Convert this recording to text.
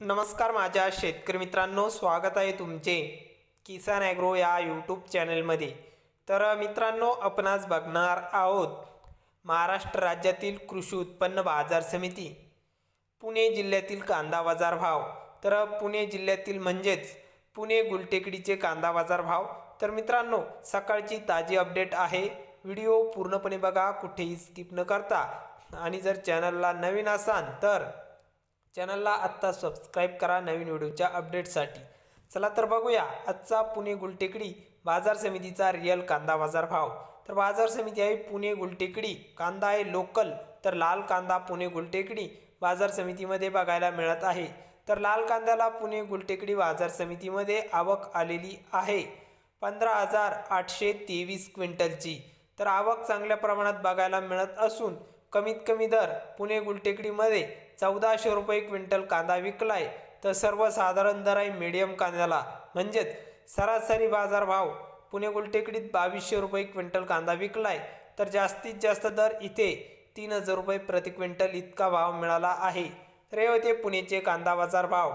नमस्कार माझ्या शेतकरी मित्रांनो स्वागत आहे तुमचे किसान ॲग्रो या यूट्यूब चॅनलमध्ये. तर मित्रांनो आपण आज बघणार आहोत महाराष्ट्र राज्यातील कृषी उत्पन्न बाजार समिती पुणे जिल्ह्यातील कांदा बाजार भाव. तर पुणे जिल्ह्यातील म्हणजेच पुणे गुलटेकडीचे कांदा बाजार भाव. तर मित्रांनो सकाळची ताजी अपडेट आहे. व्हिडिओ पूर्णपणे बघा कुठेही स्किप न करता. आणि जर चॅनलला नवीन असाल तर चॅनलला आत्ता सबस्क्राईब करा नवीन व्हिडिओच्या अपडेटसाठी चला तर बघूया आजचा पुणे गुलटेकडी बाजार समितीचा रिअल कांदा बाजार भाव. तर बाजार समिती आहे पुणे गुलटेकडी कांदा आहे लोकल तर लाल कांदा पुणे गुलटेकडी बाजार समितीमध्ये बघायला मिळत आहे. तर लाल कांद्याला पुणे गुलटेकडी बाजार समितीमध्ये आवक आलेली आहे. पंधरा हजार आठशे तेवीस क्विंटलची. तर आवक चांगल्या प्रमाणात बघायला मिळत असून कमीत कमी दर पुणे गुलटेकडीमध्ये चौदाशे रुपये क्विंटल कांदा विकलाय. तर सर्वसाधारण दर आहे मीडियम कांद्याला. म्हणजेच सरासरी बाजारभाव पुणे गुलटेकडीत बावीसशे रुपये क्विंटल कांदा विकलाय. तर जास्तीत जास्त दर इथे तीन हजार रुपये प्रति क्विंटल इतका भाव मिळाला आहे. तर हे होते पुणेचे कांदा बाजार भाव